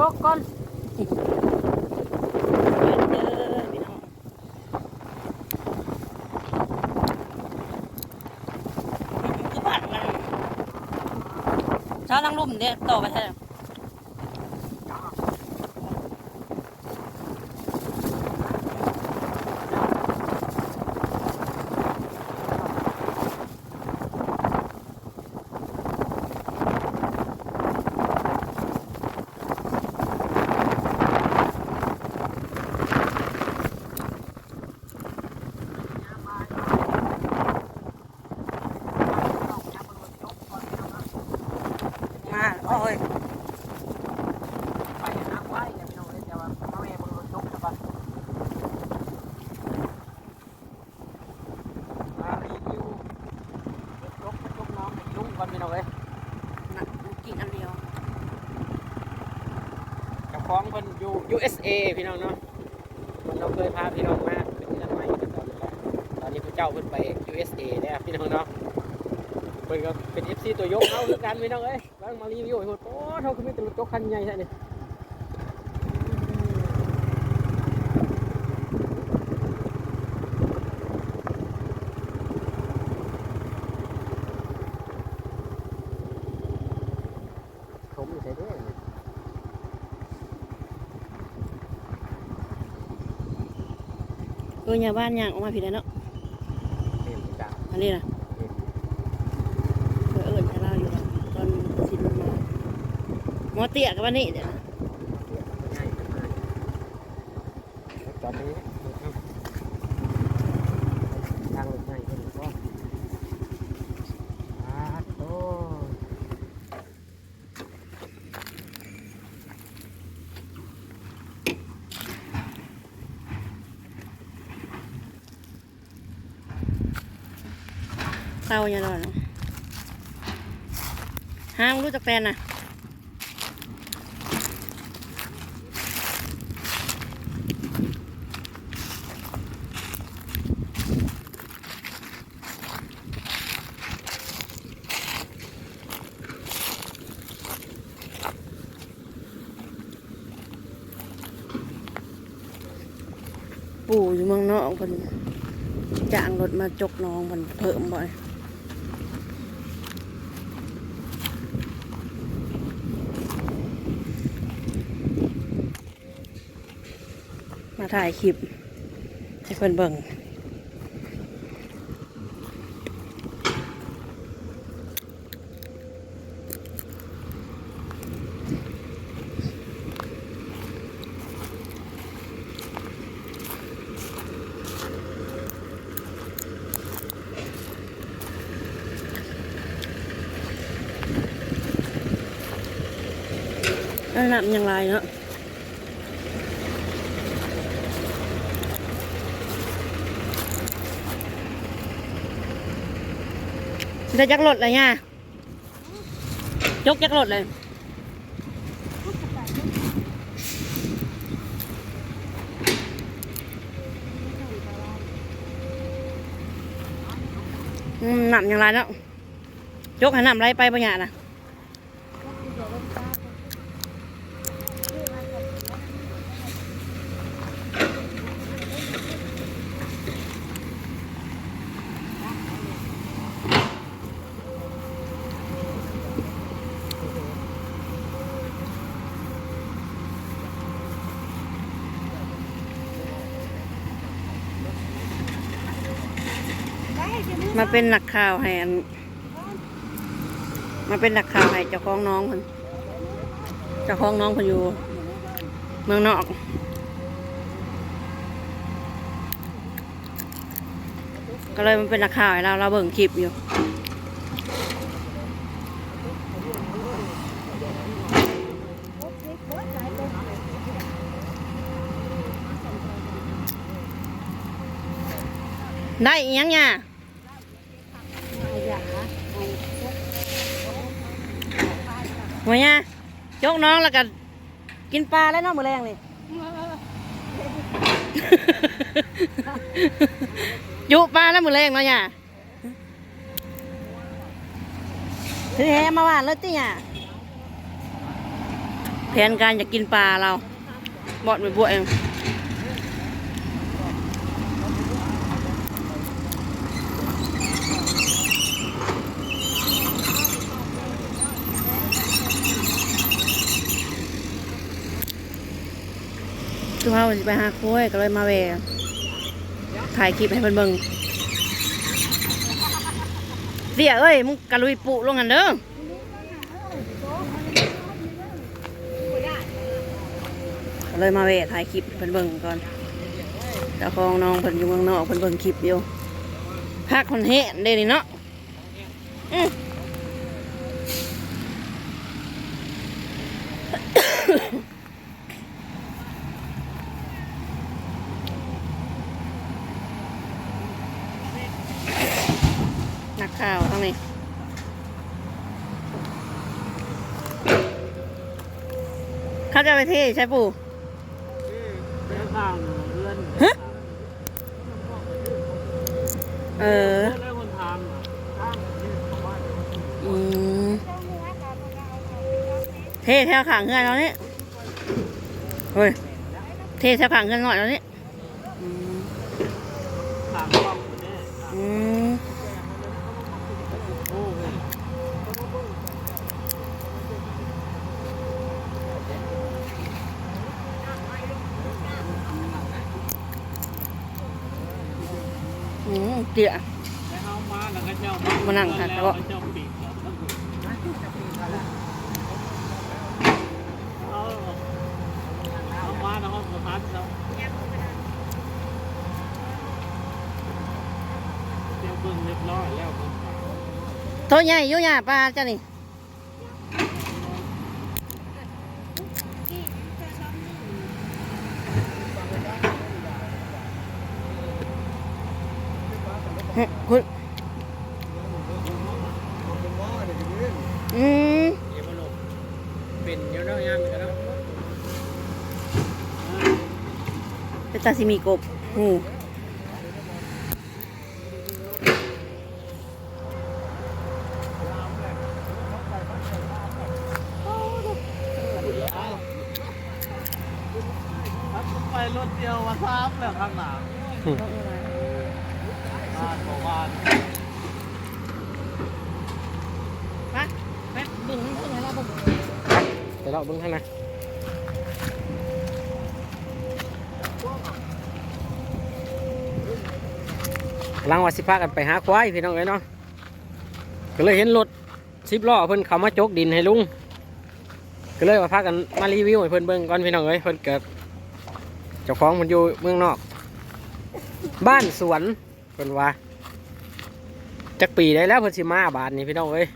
จกก่อนเด้อพี่น้องคือผัดมันช้าทั้งลุ่มเนี่ยต่อไปแท้ มาโอ้ย ไปน้ำไว้อย่าไปเอาเลยแต่ว่าพ่อแม่บนรถจกนะครับมารีวิวรถจกรถจกน้องให้ลุงก่อนพี่น้องเอ้ย น่ะกินอันเดียว เจ้า ของเพิ่นอยู่ USA พี่น้องเนาะเพิ่นเราเคยพาพี่น้องมาเป็นที่นั่นใหม่กันตอนนี้แหละตอนนี้พระเจ้าเพิ่นไป USA แล้วพี่น้องเนาะเพิ่นก็เป็น FC ตัวยกเอาคือกันพี่น้องเอ้ยบางมารีวิวให้หโอ้เขาคือมีแต่รถจกคันใหญ่ใช่นี่ ผมอยู่ใส่ด้วย เอออย่าบ้านย่างออกมาผิดแล้วเนาะเห็นจ้ะอันนี้นะเออเอิญให้เราอยู่แล้วตอนสินมาหมอเตี้ยกับวันนี้เดี๋ยวนะ ง่ายขึ้นมาตอนนี้ทางรถง่ายขึ้นก็อาโต เศร้าอย่าดอนเนาะห้ามรู้จักแฟนนะปู่อยู่เมืองนอกคนจ้างรถมาจกน้องมันเพิ่มบ่อย ถ่ายคลิป ให้เพื่อนเบิ่งอันนั้นยังไรเนาะ จะจักรถอะไรเนี่ยยกจักรถเลยหนำอย่างไรแล้วยกให้หนำไรไปปัญญานะ มาเป็นหนักข่าวให้อัน มาเป็นหนักข่าวให้เจ้าของน้องคนเจ้าของน้องคนอยู่ เมืองนอกก็เลยมันเป็นหนักข่าวให้เราเราเบิ่งคลิปอยู่ได้อียังเนี่ หัวเนี่ยยกน้องแล้วกันกินปลาแล้วน้องมือแรงนี่ยุปลาแล้วมือแรงเนาะเนี่ยถือแหมาหวานเลยติเนี่ยแผนการจะกินปลาเราบอดไปบวเอง เฮาสิไปหาคุ้ยก็เลยมาแวะถ่ายคลิปให้เพิ่นเบิ่งเสียเอ้ยมึงกะลุยปุลงกันเด้อก็เลยมาเวถ่ายคลิปเพิ่นเบิ่งก่อนแต่ของน้องเพิ่นอยู่เมืองนอกเพิ่นเบิ่งคลิปอยู่ภาคคนเฮนเด้นี่เนาะอื้อ นักข่าวทั้งนี้ เขาจะไปเที่ใช่ปู่แล้วข้างเรือนฮะเออแล้วคนทำข้างนี่เขาว่าอืมเทแถวขางเงินเราเนี่ยเฮ้ยเทแถวขางเงินหน่อยเราเนี่ยอืม ข้างกล้องเนี่ย อืม โอ้ย อืมเกี่ย แล้วเอามาแล้วก็เจ้า มานั่งค่ะแล้วก็ เจ้าปีกแล้วเอาเอามาแล้วก็สตาร์ทแล้วเดี๋ยวเบิ่ง เรียบร้อยแล้วโทษใหญ่อยุ่ยาปลาจ้ะนี่ คุณอืมเดี๋ยวมาลงเป็นเดี๋ยวเนาะยามอีกแล้วเป็นตาซิมีกบหูไปรถเดียวมาซ้ำแล้วข้างหลัง บ้านของบ้านปะแป๊บบึ้งมันเพิ่งให้เราบึ้งไปเลาเบิ้งข้างในกำลังว่าสิพากันไปหาควายพี่น้องเลยเนาะก็เลยเห็นรถสิบล้อเพิ่นเขามาจกดินให้ลุงก็เลยว่าพากันมารีวิวให้เพิ่นเบิ่งก่อนพี่น้องเอ้ยเพิ่นเกิดเจ้าของมันอยู่เมืองนอก บ้านสวน พิ่นว่าจักปีได้แล้วเพิ่นสิมาบาทนี้พี่น้องเอ้ย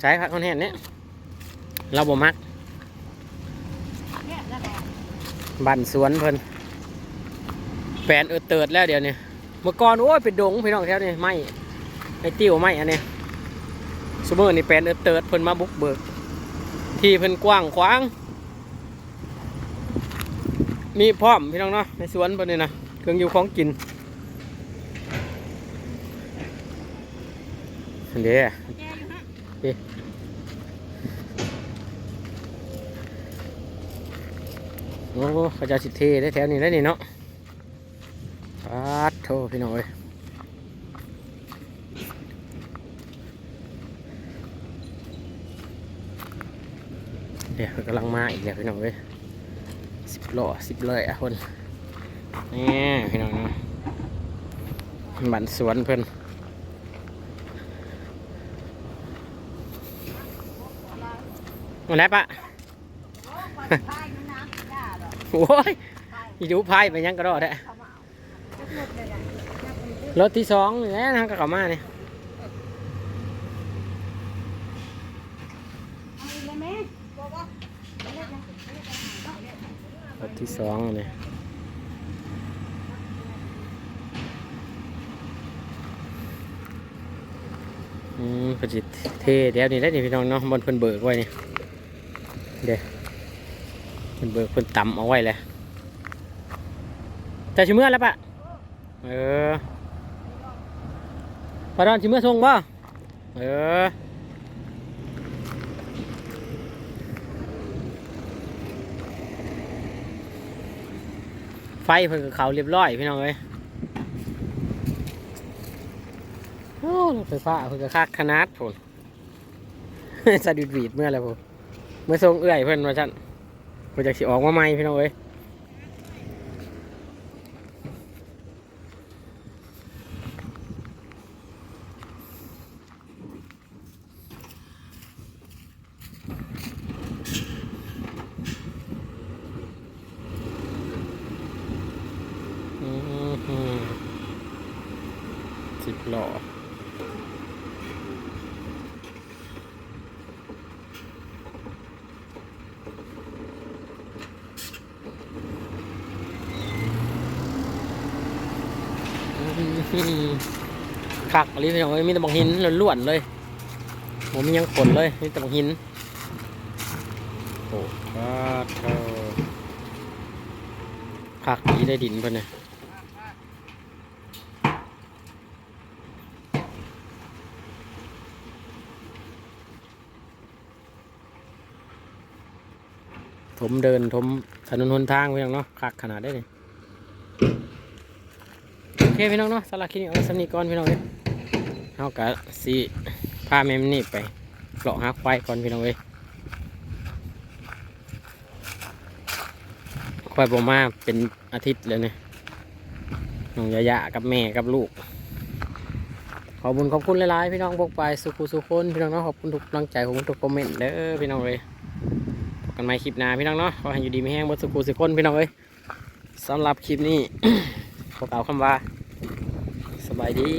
ใช้ผักคอนแห้งเนี่ยเราบ่มักบ้านสวนเพิ่นแปลนเออเติดแล้วเดี๋ยวนี้เมื่อก่อนโอ้ยเป็นดงพี่น้องแถวนี้ไม่ไอ้ติ้วไม่อันนี้สมมตินี่แปลนเออเติดเพิ่นมาบุกเบิก ที่เพิ่นกว้างขวาง มีพร้อมพี่น้องเนาะในสวนเพิ่นนี่นะเครื่องอยู่ของกินอันเด้อโอ้เขาจะสิเทได้แถวนี้ได้นี่เนาะปาดโทพี่น้องเอ้ยเดี๋ยวกำลังมาอีกแล้วพี่น้องเอ้ย โลสิบเลยอะคนนี่พี่น้องเนาะบันสวนเพิ่นมาแล้วปะโอ้ยอยู่พายไปยังกระโดดแท้รถที่สองนี่แหล้วนะก็เข้ามาเนี่ย รถที่สองเนี่ยอืมพนจิตเทเดี๋ยวนี้ได้นี่พี่น้องเนาะบนเพิ่นเบิกไว้นี่เดี๋ยวเพิ่นเบิกเพิ่นต่ำเอาไว้เลยแต่ชิเมื่อแล้วปะเออปลาดอนชิเมื่อทรงบ่เออ ไฟเพิ่นกับเขาเรียบร้อยพี่น้องเอ้ยโอ้รถไฟฟ้าเพิ่นก็คักขนาดผมสะดุดหวีดเมื่อไรผมเมื่อทรงเอื่อยเพิ่นมาชั้นผมจากสิออกมาใหม่พี่น้องเอ้ย อืมฮึสิบ หล่ออืมคักอะไรพี่น้องเอ้ยมีแต่บังหินล้วนๆเลยผมมีหยังขนเลยมีแต่บังหินโอ้ครับเธอคักนี้ได้ดินเพิ่นเนี่ย ถมเดินถมถนนหนทางพี่น้องเนาะคักขนาดได้เลยโอเคพี่น้องเนาะสำหรับคลิปนี้เอาไว้สำนีก่อนพี่น้องเลยเอากะสิพาแม่มนี่ไปเลาะหาควายก่อนพี่น้องเลยควายผมมาเป็นอาทิตย์เลยเนี่ยน้องยายากับแม่กับลูก ขอบคุณขอบคุณหลายๆพี่น้องพวกไปสุขุสุคนพี่น้องเนาะขอบคุณทุกกำลังใจขอบคุณทุกคอมเมนต์เด้อพี่น้องเลย กันใหม่คลิปหน้าพี่น้องเนาะขอให้อยู่ดีไม่แห้งบนสุกูสุขคนพี่น้องเอ้ยสำหรับคลิปนี้ขอกล่าวคำว่า สบายดี